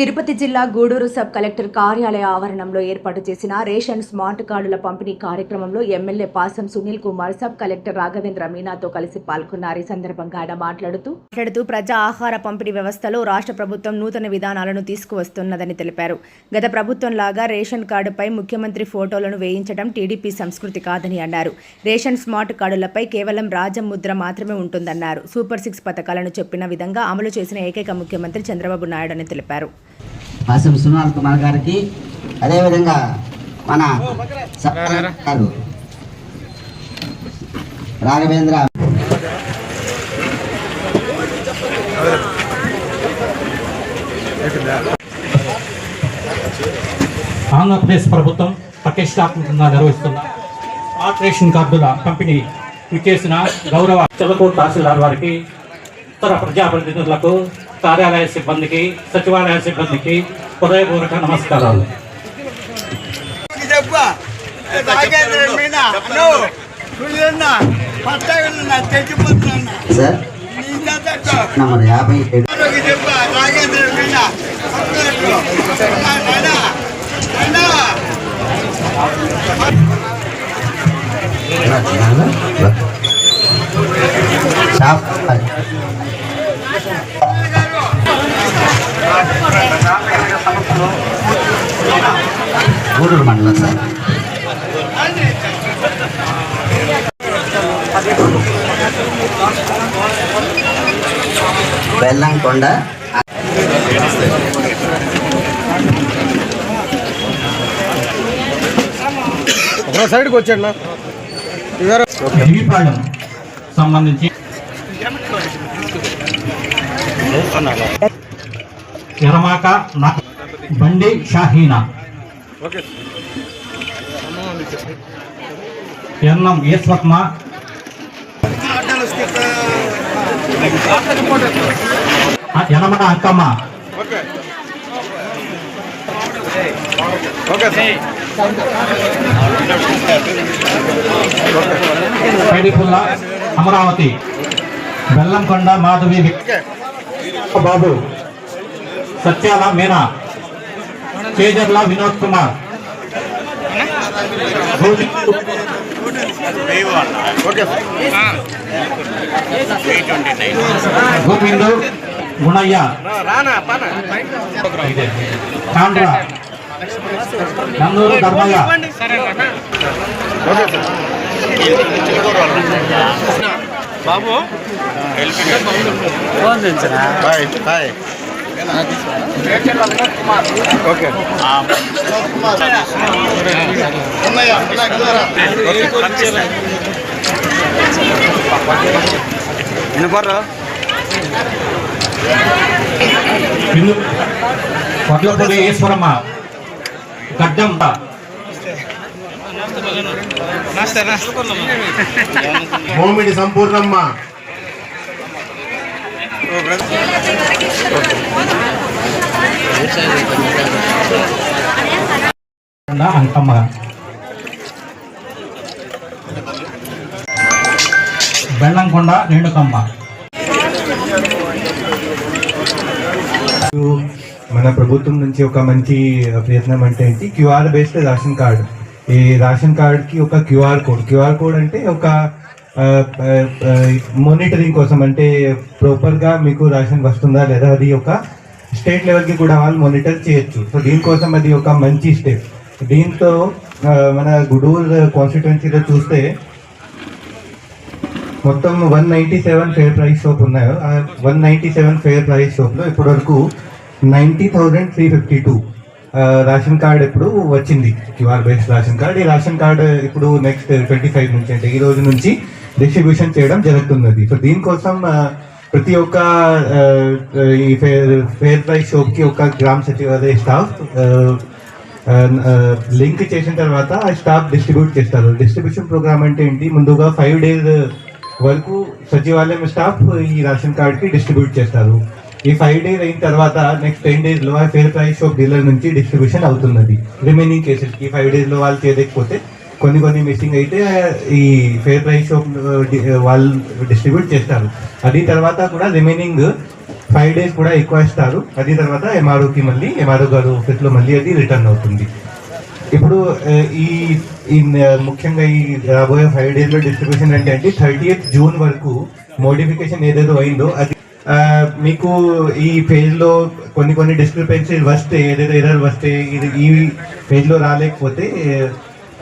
తిరుపతి జిల్లా Gudur sub collector కార్యాలయ ఆవరణంలో ఏర్పాటు చేసిన రేషన్ స్మార్ట్ కార్డుల పంపిణీ కార్యక్రమంలో MLA Pasam Sunil Kumar sub collector Raghavendra మీనాతో కలిసి పాల్గొన్నారు. ఈ సందర్భంగా ఆయన మాట్లాడుతూ మాట్లాడుతూ ప్రజా ఆహార పంపిణీ వ్యవస్థలో రాష్ట్ర ప్రభుత్వం నూతన విధానాలను తీసుకువస్తున్నదని తెలిపారు. గత ప్రభుత్వం లాగా రేషన్ కార్డుపై ముఖ్యమంత్రి ఫోటోలను వేయించడం టీడీపీ సంస్కృతి కాదని అన్నారు. రేషన్ స్మార్ట్ కార్డులపై కేవలం రాజముద్ర మాత్రమే ఉంటుందన్నారు. సూపర్ సిక్స్ పథకాలను చెప్పిన విధంగా అమలు చేసిన ఏకైక ముఖ్యమంత్రి చంద్రబాబు నాయుడు అని తెలిపారు. ఆసం సునాల్ కుమార్ గారికి అదేవిధంగా మన గారు. రాఘవేంద్ర. ఆంధ్రప్రదేశ్ ప్రభుత్వం ప్రతిష్టాత్మకంగా నిర్వహిస్తున్న స్మార్ట్ రేషన్ కార్డుల పంపిణీ చేసిన గౌరవ చిలకూరు తహసీల్దార్ వారికి ఇతర ప్రజాప్రతినిధులకు కార్యాలయ సిబ్బందికి సచివాలయ సిబ్బందికి హృదయపూర్వక నమస్కారాలు. చెప్ప. షాప్ గూడూరు మండలం సార్ బెల్లంకొండ సైడ్కి వచ్చాడు నా జీవిపాళెం సంబంధించి ఎరమాక నాకు Bandi Shaheena. Ennam ఈశ్వత్మ Ankamma okay. Sir. Paidipulla Amaravati. Bellamkonda Madhavi Babu. Satyala Meena. Chejarla Vinod Kumar. Govind Gunayya. Kandra Nanduru Dharmayya. Okay sir Babu hi hi okay వినపర్రా Eshwaramma Gaddam Momidi Sampurnamma Ankamma. Bellamkonda Renukamma. మన ప్రభుత్వం నుంచి ఒక మంచి ప్రయత్నం అంటే ఏంటి? QR based ration card. ఈ రేషన్ కార్డ్కి ఒక క్యూఆర్ కోడ్. క్యూఆర్ కోడ్ అంటే ఒక మానిటరింగ్ కోసం అంటే ప్రాపర్గా మీకు రేషన్ వస్తుందా లేదా అది ఒక స్టేట్ లెవెల్కి కూడా వాళ్ళు మానిటర్ చేయొచ్చు. సో దీనికోసం అది ఒక మంచి స్టెప్ దీంతో మన గుడూరు కాన్స్టిట్యున్సీలో చూస్తే మొత్తం one ninety seven fair price shop ఉన్నాయో ఆ one ninety seven fair price షాప్లో ఇప్పటి వరకు ninety thousand three fifty two ration card ఇప్పుడు వచ్చింది. క్యూఆర్ బేస్డ్ రేషన్ కార్డ్ ఈ రేషన్ కార్డ్ ఇప్పుడు నెక్స్ట్ ట్వంటీ ఫైవ్ నుంచి అంటే ఈ రోజు నుంచి డిస్ట్రిబ్యూషన్ చేయడం జరుగుతున్నది. సో దీనికోసం ప్రతి ఒక్క ఈ ఫేర్ ఫేర్ ప్రైస్ షాప్కి ఒక గ్రామ సచివాలయ స్టాఫ్ లింక్ చేసిన తర్వాత ఆ స్టాఫ్ డిస్ట్రిబ్యూట్ చేస్తారు. డిస్ట్రిబ్యూషన్ ప్రోగ్రామ్ అంటే ఏంటి? ముందుగా ఫైవ్ డేస్ వరకు సచివాలయం స్టాఫ్ ఈ రేషన్ కార్డ్కి డిస్ట్రిబ్యూట్ చేస్తారు. ఈ ఫైవ్ డేస్ అయిన తర్వాత నెక్స్ట్ టెన్ డేస్లో ఆ ఫేర్ ప్రైస్ షాప్ డీలర్ నుంచి డిస్ట్రిబ్యూషన్ అవుతున్నది. రిమైనింగ్ కేసెస్కి ఫైవ్ డేస్లో వాళ్ళు చేయలేకపోతే కొన్ని కొన్ని మిస్సింగ్ అయితే ఈ ఫేర్ ప్రైస్ షాప్ వాళ్ళు డిస్ట్రిబ్యూట్ చేస్తారు. అది తర్వాత కూడా రిమైనింగ్ ఫైవ్ డేస్ కూడా ఎక్కువ ఇస్తారు. అది తర్వాత ఎంఆర్ఓకి మళ్ళీ ఎంఆర్ఓ గారు ఆఫీస్లో మళ్ళీ అది రిటర్న్ అవుతుంది. ఇప్పుడు ఈ ఈ ముఖ్యంగా ఈ రాబోయే ఫైవ్ డేస్లో డిస్ట్రిబ్యూషన్ అంటే అంటే థర్టీ జూన్ వరకు మోడిఫికేషన్ ఏదేదో అయిందో అది మీకు ఈ పేజ్లో కొన్ని కొన్ని డిస్క్రిపెన్సీలు వస్తే ఏదైతే ఎర్రర్ వస్తే ఇది ఈ పేజ్లో రాలేకపోతే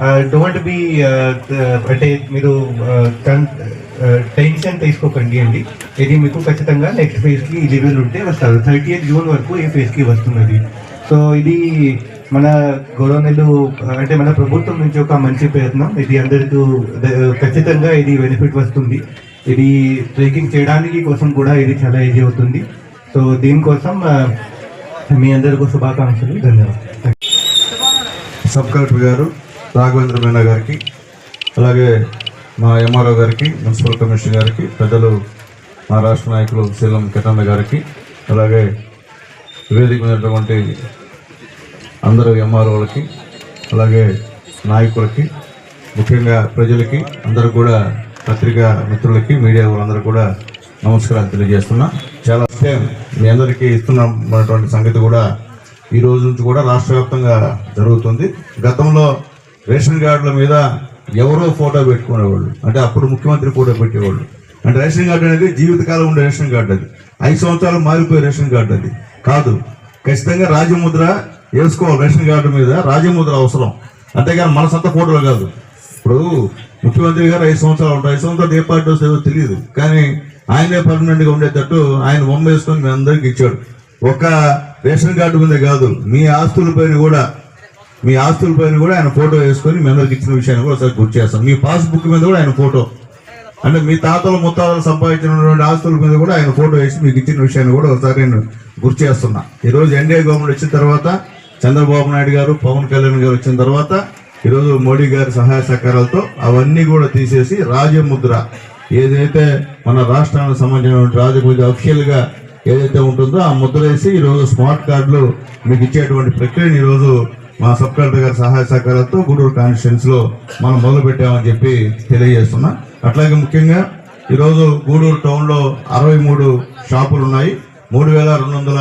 Uh, డోంట్ బి uh, అంటే మీరు uh, టెన్షన్ తీసుకోకండి అండి. ఇది మీకు ఖచ్చితంగా నెక్స్ట్ ఫేజ్కి ఎలిజిబుల్ ఉంటే వస్తారు థర్టీ జూన్ వరకు ఈ ఫేజ్కి వస్తున్నది. సో ఇది మన గొడవలు అంటే మన ప్రభుత్వం నుంచి ఒక మంచి ప్రయత్నం. ఇది అందరికీ ఖచ్చితంగా ఇది బెనిఫిట్ వస్తుంది. ఇది ట్రెక్కింగ్ చేయడానికి కోసం కూడా ఇది చాలా ఈజీ అవుతుంది. సో దీనికోసం మీ అందరికీ శుభాకాంక్షలు. ధన్యవాదాలు. సబ్ కలెక్టర్ గారు రాఘవేంద్ర మీనా గారికి అలాగే మా ఎంఆర్ఓ గారికి మున్సిపల్ కమిషనర్ గారికి పెద్దలు మా రాష్ట్ర నాయకులు శీలం కిటన్న గారికి అలాగే వేదిక ఉన్నటువంటి అందరూ ఎంఆర్ఓలకి అలాగే నాయకులకి ముఖ్యంగా ప్రజలకి అందరూ కూడా పత్రికా మిత్రులకి మీడియా వాళ్ళందరూ కూడా నమస్కారాలు తెలియజేస్తున్నా. చాలా సేమ్ మీ అందరికీ ఇస్తున్నటువంటి సంగతి కూడా ఈ రోజు నుంచి కూడా రాష్ట్ర వ్యాప్తంగా జరుగుతుంది. గతంలో రేషన్ కార్డుల మీద ఎవరో ఫోటో పెట్టుకునేవాళ్ళు. అంటే అప్పుడు ముఖ్యమంత్రి ఫోటో పెట్టేవాళ్ళు. అంటే రేషన్ కార్డు అనేది జీవితకాలం ఉండే రేషన్ కార్డు అది. ఐదు సంవత్సరాలు మారిపోయే రేషన్ కార్డు అది. కాదు. ఖచ్చితంగా రాజముద్ర వేసుకోవాలి రేషన్ కార్డు మీద. రాజముద్ర అవసరం. అంతేగాని మన సొంత ఫోటోలు కాదు. ఇప్పుడు ముఖ్యమంత్రి గారు ఐదు సంవత్సరాలు ఉంటారు. ఐదు సంవత్సరాలు ఏ పార్టీ వస్తుందో తెలియదు. కానీ ఆయనే పర్మనెంట్గా ఉండేటట్టు ఆయన బొమ్మ వేసుకొని మీ అందరికి ఇచ్చాడు. ఒక రేషన్ కార్డు మీద కాదు. మీ ఆస్తుల పైన కూడా మీ ఆస్తుల పైన కూడా ఆయన ఫోటో వేసుకొని మీ అందరికి ఇచ్చిన విషయాన్ని కూడా ఒకసారి గుర్తు చేస్తాం. మీ పాస్బుక్ మీద కూడా ఆయన ఫోటో. అంటే మీ తాతలు ముత్తాతలు సంపాదించినటువంటి ఆస్తుల మీద కూడా ఆయన ఫోటో వేసి మీకు ఇచ్చిన విషయాన్ని కూడా ఒకసారి నేను గుర్తు చేస్తున్నా. ఈరోజు ఎన్డీఏ గవర్నమెంట్ వచ్చిన తర్వాత చంద్రబాబు నాయుడు గారు పవన్ కళ్యాణ్ గారు వచ్చిన తర్వాత ఈరోజు మోడీ గారి సహాయ సహకారాలతో అవన్నీ కూడా తీసేసి రాజముద్ర ఏదైతే మన రాష్ట్రానికి సంబంధించినటువంటి రాజముద్ర అఫీషియల్గా ఏదైతే ఉంటుందో ఆ ముద్ర వేసి ఈరోజు స్మార్ట్ కార్డులు మీకు ఇచ్చేటువంటి ప్రక్రియను ఈరోజు మా సబ్ కలెక్టర్ గారి సహాయ సహకారాలతో గూడూరు కాన్స్టిట్యూన్స్లో మనం మొదలు పెట్టామని చెప్పి తెలియజేస్తున్నా. అట్లాగే ముఖ్యంగా ఈరోజు గూడూరు టౌన్లో అరవై మూడు షాపులు ఉన్నాయి. మూడు వేల రెండు వందల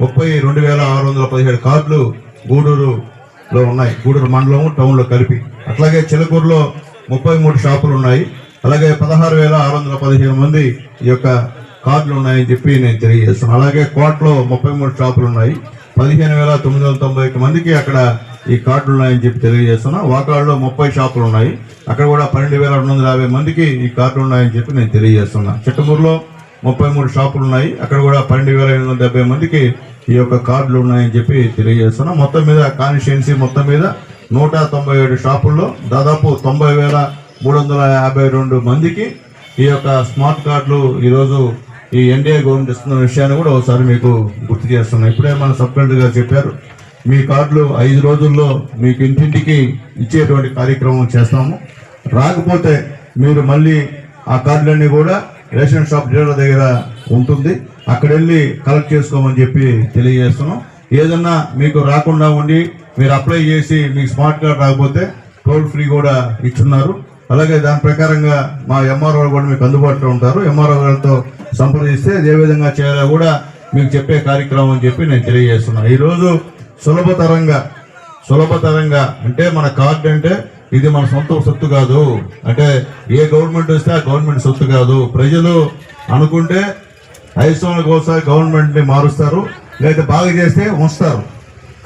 ముప్పై రెండు వేల ఆరు వందల పదిహేడు కార్డులు గూడూరులో ఉన్నాయి. గూడూరు మండలం టౌన్లో కలిపి. అట్లాగే చిలకూరులో ముప్పై మూడు షాపులు ఉన్నాయి. అలాగే పదహారు వేల ఆరు వందల పదిహేను మంది ఈ యొక్క కార్డులు ఉన్నాయని చెప్పి నేను తెలియజేస్తున్నాను అలాగే కోట్లో ముప్పై మూడు షాపులు ఉన్నాయి. పదిహేను వేల తొమ్మిది వందల తొంభై ఒక్క మందికి అక్కడ ఈ కార్డులు ఉన్నాయని చెప్పి తెలియజేస్తున్నా. వాకాడులో ముప్పై షాపులు ఉన్నాయి. అక్కడ కూడా పన్నెండు వేల రెండు వందల యాభై మందికి ఈ కార్డులు ఉన్నాయని చెప్పి నేను తెలియజేస్తున్నా. చిట్టమూరులో ముప్పై మూడు షాపులు ఉన్నాయి. అక్కడ కూడా పన్నెండు వేల ఎనిమిది వందల డెబ్బై మందికి ఈ యొక్క కార్డులు ఉన్నాయని చెప్పి తెలియజేస్తున్నా. మొత్తం మీద కాన్స్టిట్యున్సీ మొత్తం మీద నూట తొంభై ఏడు షాపుల్లో దాదాపు తొంభై వేల మూడు వందల యాభై రెండు మందికి ఈ యొక్క స్మార్ట్ కార్డులు ఈరోజు ఈ ఎన్డీఏ గవర్నమెంట్ ఇస్తున్న విషయాన్ని కూడా ఒకసారి మీకు గుర్తు చేస్తున్నాం. ఇప్పుడే మన సబ్ కలెక్టర్ గారు చెప్పారు మీ కార్డులు ఐదు రోజుల్లో మీకు ఇంటింటికి ఇచ్చేటువంటి కార్యక్రమం చేస్తాము. రాకపోతే మీరు మళ్ళీ ఆ కార్డులన్నీ కూడా రేషన్ షాప్ డీలర్ దగ్గర ఉంటుంది. అక్కడ వెళ్ళి కలెక్ట్ చేసుకోమని చెప్పి తెలియజేస్తున్నాం. ఏదన్నా మీకు రాకుండా ఉండి మీరు అప్లై చేసి మీకు స్మార్ట్ కార్డ్ రాకపోతే టోల్ ఫ్రీ కూడా ఇచ్చున్నారు. అలాగే దాని ప్రకారంగా మా ఎంఆర్ఓ కూడా మీకు అందుబాటులో ఉంటారు. ఎంఆర్ఓ గారితో సంప్రదిస్తే ఏ విధంగా చేయాలో కూడా మీకు చెప్పే కార్యక్రమం అని చెప్పి నేను తెలియజేస్తున్నాను ఈరోజు సులభతరంగా సులభతరంగా అంటే మన కార్డు అంటే ఇది మన సొంత సొత్తు కాదు. అంటే ఏ గవర్నమెంట్ వస్తే ఆ గవర్నమెంట్ సొత్తు కాదు. ప్రజలు అనుకుంటే ఐదు సంవత్సరాలకు ఒకసారి గవర్నమెంట్ని మారుస్తారు లేదా బాగా చేస్తే ఉంచుతారు.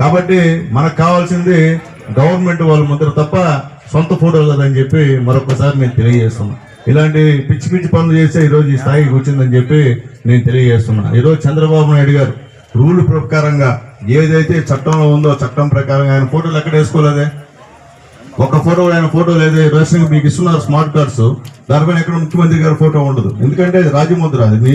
కాబట్టి మనకు కావాల్సింది గవర్నమెంట్ వాళ్ళ ముద్ర తప్ప సొంత ఫోటో కదని చెప్పి మరొకసారి నేను తెలియజేస్తున్నాను ఇలాంటి పిచ్చి పిచ్చి పనులు చేస్తే ఈరోజు ఈ స్థాయికి వచ్చిందని చెప్పి నేను తెలియజేస్తున్నాను ఈరోజు చంద్రబాబు నాయుడు గారు రూల్ ప్రకారంగా ఏదైతే చట్టంలో ఉందో చట్టం ప్రకారంగా ఆయన ఫోటోలు ఎక్కడ వేసుకోలేదే? ఒక ఫోటో ఆయన ఫోటో లేదు? రేషన్ మీకు ఇస్తున్నారు స్మార్ట్ కార్డ్స్. దానిపైన ఎక్కడ ముఖ్యమంత్రి గారి ఫోటో ఉండదు. ఎందుకంటే రాజముద్ర అది మీ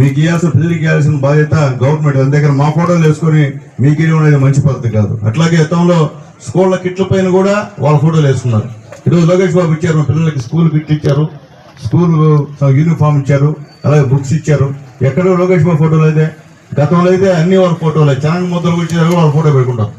మీకు ఇవ్వాల్సిన ప్రజలకు ఇవ్వాల్సిన బాధ్యత గవర్నమెంట్. అంతేకాని మా ఫోటోలు వేసుకొని మీకు ఇవ్వడం అనేది మంచి పద్ధతి కాదు. అట్లాగే గతంలో స్కూళ్ళ కిట్ల పైన కూడా వాళ్ళ ఫోటోలు వేసుకున్నారు. ఈరోజు లోకేష్ బాబు ఇచ్చారు పిల్లలకి స్కూల్ కిట్లు ఇచ్చారు. స్కూల్ యూనిఫామ్ ఇచ్చారు అలాగే బుక్స్ ఇచ్చారు. ఎక్కడో లోకేష్ బాబు ఫోటోలు అయితే గతంలో అయితే అన్ని వాళ్ళ ఫోటోలే. చరణ్ ముద్రలు గురించి వాళ్ళ ఫోటో పెట్టుకుంటాం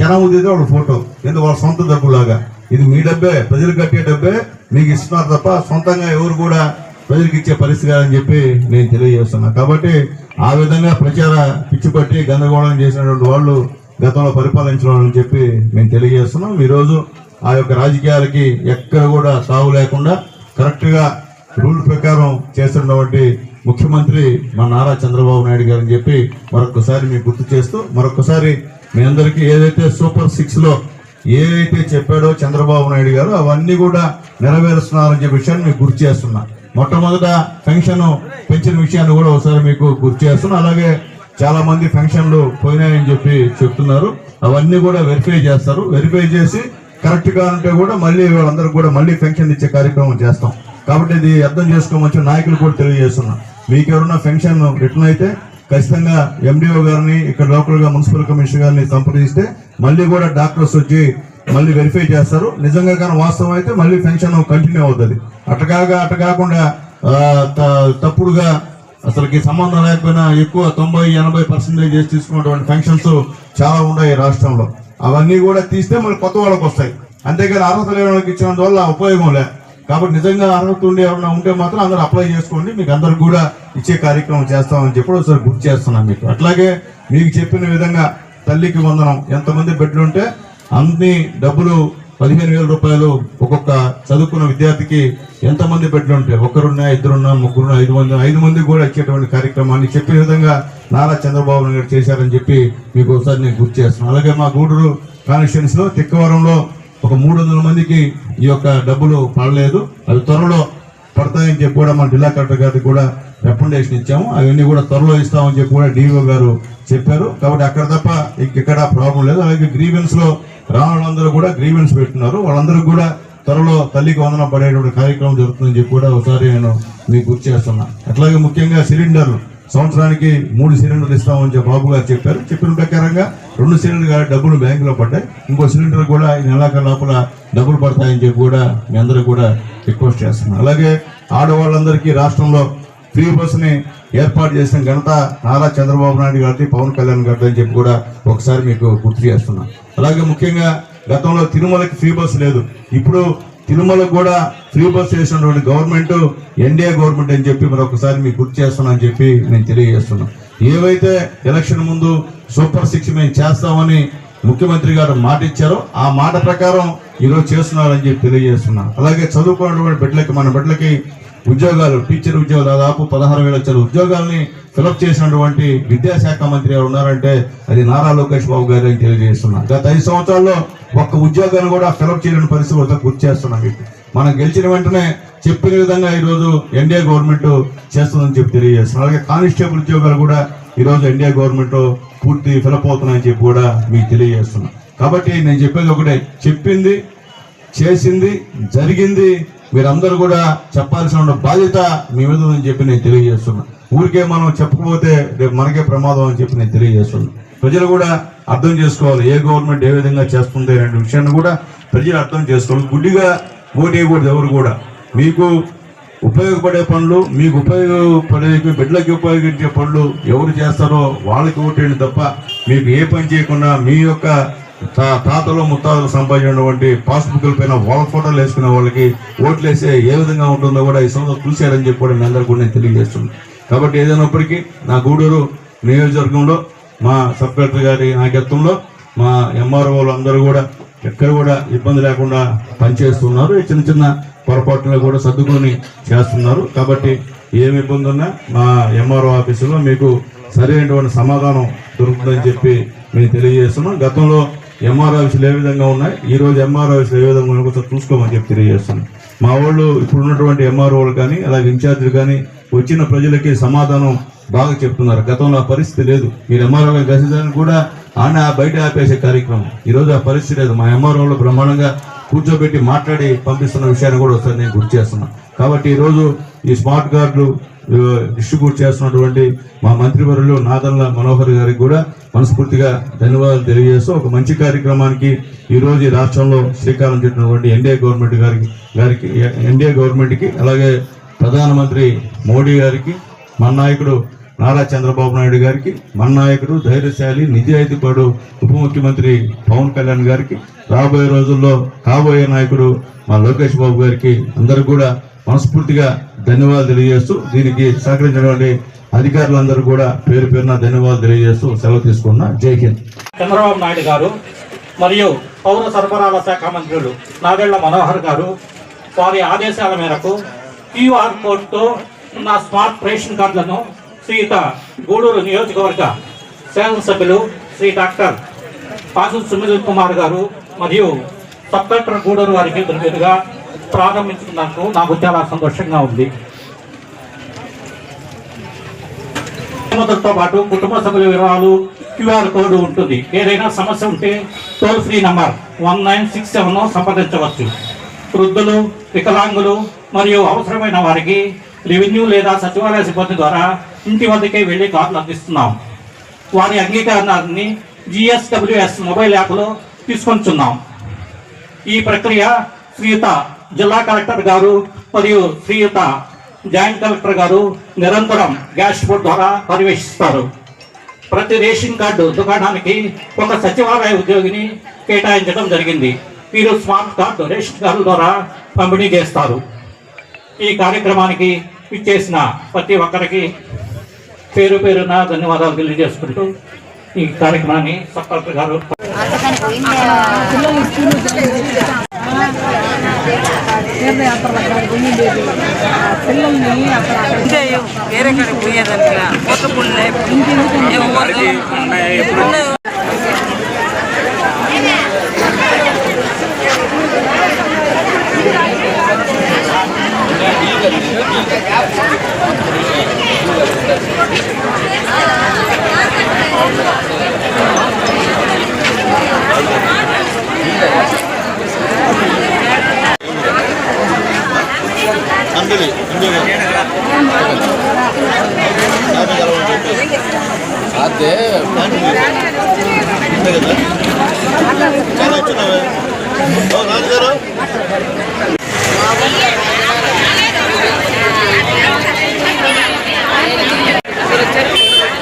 చరణ్ అయితే వాళ్ళ ఫోటో. ఎందుకు? వాళ్ళ సొంత డబ్బులాగా. ఇది మీ డబ్బే ప్రజలు కట్టే డబ్బే మీకు ఇస్తున్నారు తప్ప సొంతంగా ఎవరు కూడా ప్రజలకు ఇచ్చే పరిస్థితి కాదని చెప్పి నేను తెలియజేస్తున్నా. కాబట్టి ఆ విధంగా ప్రచార పిచ్చిపట్టి గందరగోళం చేసినటువంటి వాళ్ళు గతంలో పరిపాలించడం చెప్పి మేము తెలియజేస్తున్నాం. ఈరోజు ఆ యొక్క రాజకీయాలకి ఎక్కడ కూడా సాగు లేకుండా కరెక్ట్గా రూల్ ప్రకారం చేస్తున్నటువంటి ముఖ్యమంత్రి మా నారా చంద్రబాబు నాయుడు గారు అని చెప్పి మరొకసారి మీకు గుర్తు చేస్తూ మరొకసారి మీ అందరికీ ఏదైతే సూపర్ సిక్స్లో ఏదైతే చెప్పాడో చంద్రబాబు నాయుడు గారు అవన్నీ కూడా నెరవేరుస్తున్నారని చెప్పే విషయాన్ని మీకు గుర్తు చేస్తున్నా. మొట్టమొదట పెన్షన్ పెంచిన విషయాన్ని కూడా ఒకసారి మీకు గుర్తు చేస్తున్నా. అలాగే చాలా మంది పెన్షన్లు పోయినాయని చెప్పి చెప్తున్నారు. అవన్నీ కూడా వెరిఫై చేస్తారు. వెరిఫై చేసి కరెక్ట్గా ఉంటే కూడా మళ్ళీ వాళ్ళందరూ కూడా మళ్ళీ పెన్షన్ ఇచ్చే కార్యక్రమం చేస్తాం. కాబట్టి ఇది అర్థం చేసుకోవచ్చు నాయకులు కూడా తెలియజేస్తున్నా. మీకు ఎవరైనా పెన్షన్ రిటర్న్ అయితే ఖచ్చితంగా ఎండిఓ గారిని ఇక్కడ లోకల్గా మున్సిపల్ కమిషనర్ గారిని సంప్రదిస్తే మళ్ళీ కూడా డాక్టర్స్ వచ్చి మళ్ళీ వెరిఫై చేస్తారు. నిజంగా కానీ వాస్తవం అయితే మళ్ళీ పెన్షన్ కంటిన్యూ అవుతుంది. అటకాగా అట కాకుండా తప్పుడుగా అసలుకి సంబంధం లేకపోయినా ఎక్కువ తొంభై ఎనభై పర్సెంటేజ్ చేసి తీసుకున్నటువంటి పెన్షన్స్ చాలా ఉన్నాయి రాష్ట్రంలో. అవన్నీ కూడా తీస్తే మళ్ళీ కొత్త వాళ్ళకి వస్తాయి అంతేగాని అర్హత లేని వాళ్ళకి ఇచ్చినందువల్ల ఉపయోగం లే. కాబట్టి నిజంగా అర్హత ఉండి ఎవరైనా ఉంటే మాత్రం అందరూ అప్లై చేసుకోండి. మీకు అందరికి కూడా ఇచ్చే కార్యక్రమం చేస్తామని చెప్పి ఒకసారి గుర్తు చేస్తున్నాం మీకు. అట్లాగే మీకు చెప్పిన విధంగా తల్లికి వందనం. ఎంతమంది బెడ్లు ఉంటే అన్ని డబ్బులు పదిహేను వేల రూపాయలు ఒక్కొక్క చదువుకున్న విద్యార్థికి ఎంతమంది బెడ్లు ఉంటే ఒకరున్నా ఇద్దరున్నా ముగ్గురున్నా ఐదు మంది ఐదు మంది కూడా ఇచ్చేటువంటి కార్యక్రమాన్ని చెప్పిన విధంగా నారా చంద్రబాబు నాయుడు గారు చేశారని చెప్పి మీకు ఒకసారి నేను గుర్తు చేస్తున్నాను. అలాగే మా గూడూరు కాన్స్టిట్యున్సీలో తిక్కవరంలో ఒక మూడు వందల మందికి ఈ యొక్క డబ్బులు పడలేదు. అవి త్వరలో పడతాయని చెప్పి కూడా మన జిల్లా కలెక్టర్ గారికి కూడా రికమెండేషన్ ఇచ్చాము. అవన్నీ కూడా త్వరలో ఇస్తామని చెప్పి కూడా డిఓ గారు చెప్పారు. కాబట్టి అక్కడ తప్ప ఇక్కడ ప్రాబ్లం లేదు. అలాగే గ్రీవెన్స్లో కూడా గ్రీవెన్స్ పెట్టున్నారు వాళ్ళందరూ కూడా త్వరలో తల్లికి వందనం పడేటువంటి కార్యక్రమం జరుగుతుందని చెప్పి కూడా ఒకసారి నేను మీకు గుర్తు చేస్తున్నా. అట్లాగే ముఖ్యంగా సిలిండర్లు. సంవత్సరానికి మూడు సిలిండర్లు ఇస్తామని చెప్పి బాబు గారు చెప్పారు. చెప్పిన ప్రకారంగా రెండు సిలిండర్ డబ్బులు బ్యాంకులో పడ్డాయి. ఇంకో సిలిండర్ కూడా ఈ నెలాఖరు లోపల డబ్బులు పడతాయని చెప్పి కూడా మీ అందరూ కూడా రిక్వెస్ట్ చేస్తున్నాం అలాగే ఆడవాళ్ళందరికీ రాష్ట్రంలో ఫ్రీ బస్సుని ఏర్పాటు చేసిన ఘనత నారా చంద్రబాబు నాయుడు గారిది పవన్ కళ్యాణ్ గారిది అని చెప్పి కూడా ఒకసారి మీకు గుర్తు చేస్తున్నాం. అలాగే ముఖ్యంగా గతంలో తిరుమలకి ఫ్రీ బస్సు లేదు. ఇప్పుడు తిరుమలకు కూడా ఫ్రీ బస్ చేసినటువంటి గవర్నమెంట్ ఎన్డీఏ గవర్నమెంట్ అని చెప్పి మరి ఒకసారి మీకు గుర్తు చేస్తున్నా అని చెప్పి నేను తెలియజేస్తున్నా. ఏవైతే ఎలక్షన్ ముందు సూపర్ సిక్స్ మేము చేస్తామని ముఖ్యమంత్రి గారు మాట ఇచ్చారో ఆ మాట ప్రకారం ఈరోజు చేస్తున్నారని చెప్పి తెలియజేస్తున్నా. అలాగే చదువుకున్నటువంటి బిడ్డలకి మన బిడ్డలకి ఉద్యోగాలు టీచర్ ఉద్యోగాలు దాదాపు పదహారు వేల లక్షల ఉద్యోగాల్ని ఫిలప్ చేసినటువంటి విద్యాశాఖ మంత్రి గారు ఉన్నారంటే అది నారా లోకేష్ బాబు గారు అని తెలియజేస్తున్నాను గత ఐదు సంవత్సరాల్లో ఒక్క ఉద్యోగాన్ని కూడా ఫిలప్ చేయలేని పరిస్థితి గుర్తు చేస్తున్నాం మీకు. మనం గెలిచిన వెంటనే చెప్పిన విధంగా ఈరోజు ఎన్డీఏ గవర్నమెంట్ చేస్తుందని చెప్పి తెలియజేస్తున్నాను అలాగే కానిస్టేబుల్ ఉద్యోగాలు కూడా ఈరోజు ఎన్డీఏ గవర్నమెంట్ పూర్తి ఫిలప్ అవుతున్నాయని చెప్పి కూడా మీకు తెలియజేస్తున్నాను కాబట్టి నేను చెప్పేది ఒకటే. చెప్పింది చేసింది జరిగింది మీరందరూ కూడా చెప్పాల్సిన బాధ్యత మీ మీద ఉందని చెప్పి నేను తెలియజేస్తున్నా. ఊరికే మనం చెప్పకపోతే రేపు మనకే ప్రమాదం అని చెప్పి నేను తెలియజేస్తున్నా. ప్రజలు కూడా అర్థం చేసుకోవాలి ఏ గవర్నమెంట్ ఏ విధంగా చేస్తుంది అనే విషయాన్ని కూడా ప్రజలు అర్థం చేసుకోవాలి. గుడ్డిగా ఓటు వేయకూడదు ఎవరు కూడా. మీకు ఉపయోగపడే పనులు మీకు ఉపయోగపడే బిడ్డలకి ఉపయోగించే పనులు ఎవరు చేస్తారో వాళ్ళకి ఓటేయండి తప్ప మీకు ఏ పని చేయకుండా మీ యొక్క తాతలు ముత్తాతలు సంపాదించినటువంటి పాస్బుక్ల పైన వాళ్ళ ఫోటోలు వేసుకునే వాళ్ళకి ఓట్లు వేసే ఏ విధంగా ఉంటుందో కూడా ఈ సంవత్సరం చూశారని చెప్పి కూడా మీ అందరికీ కూడా నేను తెలియజేస్తున్నాను. కాబట్టి ఏదైనప్పటికీ నా గూడూరు నియోజకవర్గంలో మా సబ్ కలెక్టర్ గారి నాయకత్వంలో మా ఎంఆర్ఓలు అందరూ కూడా ఎక్కడ కూడా ఇబ్బంది లేకుండా పనిచేస్తున్నారు. ఈ చిన్న చిన్న పొరపాట్లు కూడా సర్దుకొని చేస్తున్నారు. కాబట్టి ఏమి ఇబ్బంది ఉన్నా మా ఎంఆర్ఓ ఆఫీసులో మీకు సరైనటువంటి సమాధానం దొరుకుతుందని చెప్పి మేము తెలియజేస్తున్నాం గతంలో ఎంఆర్ ఏ విధంగా ఉన్నాయి? ఈ రోజు ఏ విధంగా ఉన్నాయో? చూసుకోమని చెప్పి తెలియజేస్తున్నాం మా వాళ్ళు ఇప్పుడు ఉన్నటువంటి ఎంఆర్ఓలు కానీ అలాగే ఇన్ఛార్జీలు కానీ వచ్చిన ప్రజలకి సమాధానం బాగా చెప్తున్నారు. గతంలో ఆ పరిస్థితి లేదు. మీరు ఎంఆర్ఓ గసించడానికి కూడా ఆయన బయట ఆపేసే కార్యక్రమం. ఈరోజు ఆ పరిస్థితి లేదు. మా ఎంఆర్ఓలు బ్రహ్మాండంగా కూర్చోబెట్టి మాట్లాడి పంపిస్తున్న విషయాన్ని కూడా ఒకసారి నేను గుర్తు చేస్తున్నాను కాబట్టి ఈ రోజు ఈ స్మార్ట్ కార్డులు డిస్ట్రిబ్యూట్ చేస్తున్నటువంటి మా మంత్రివర్యులు నాదన్ల మనోహర్ గారికి కూడా మనస్ఫూర్తిగా ధన్యవాదాలు తెలియజేస్తూ ఒక మంచి కార్యక్రమానికి ఈరోజు ఈ రాష్ట్రంలో శ్రీకారం చుట్టినటువంటి ఎన్డీఏ గవర్నమెంట్ గారికి గారికి ఎన్డీఏ గవర్నమెంట్కి అలాగే ప్రధానమంత్రి మోడీ గారికి మన నాయకుడు నారా చంద్రబాబు నాయుడు గారికి మన నాయకుడు ధైర్యశాలి నిజాయితీపడు ఉప ముఖ్యమంత్రి పవన్ కళ్యాణ్ గారికి రాబోయే రోజుల్లో కాబోయే నాయకుడు మా లోకేష్ బాబు గారికి అందరూ కూడా మనస్ఫూర్తిగా ధన్యవాదాలు తెలియజేస్తూ దీనికి సహకరించినటువంటి అధికారులందరూ కూడా పేరు పేరున ధన్యవాదాలు తెలియజేస్తూ సెలవు తీసుకున్నా జై హింద్. చంద్రబాబు నాయుడు గారు మరియు పౌర సరఫరాల శాఖ మంత్రులు నాదెళ్ళ మనోహర్ గారు వారి ఆదేశాల మేరకు క్యూఆర్ కోడ్తో ఉన్న స్మార్ట్ రేషన్ కార్డులను శ్రీయుత గూడూరు నియోజకవర్గ శాసనసభ్యులు శ్రీ డాక్టర్ పాసు సునీల్ కుమార్ గారు మరియు సబ్ కలెక్టర్ గూడూరు వారికి ప్రారంభించిన దాంట్లో నాకు చాలా సంతోషంగా ఉంది. మొదటితో పాటు కుటుంబ సభ్యుల వివరాలు క్యూఆర్ కోడ్ ఉంటుంది. ఏదైనా సమస్య ఉంటే toll free number one nine six seven సంప్రదించవచ్చు. వృద్ధులు వికలాంగులు మరియు అవసరమైన వారికి రెవెన్యూ లేదా సచివాలయ సిబ్బంది ద్వారా ఇంటి వద్దకే వెళ్ళి కార్డులు అందిస్తున్నాం. వారి అంగీకారాన్ని జిఎస్డబ్ల్యూఎస్ మొబైల్ యాప్లో తీసుకొంచున్నాం. ఈ ప్రక్రియ శ్రీత జిల్లా కలెక్టర్ గారు మరియు శ్రీయుత జాయింట్ కలెక్టర్ గారు నిరంతరం గ్యాస్ బోర్డు ద్వారా పర్యవేక్షిస్తారు. ప్రతి రేషన్ కార్డు దుకాణానికి ఒక సచివాలయ ఉద్యోగిని కేటాయించడం జరిగింది. వీరు స్మార్ట్ కార్డు రేషన్ కార్డు ద్వారా పంపిణీ చేస్తారు. ఈ కార్యక్రమానికి ఇచ్చేసిన ప్రతి ఒక్కరికి పేరు పేరున ధన్యవాదాలు తెలియజేసుకుంటూ ఈ కార్యక్రమాన్ని సబ్ కలెక్టర్ గారు వేరే కాడికి పోయేదానికి కొత్తపూడిలే Pragati real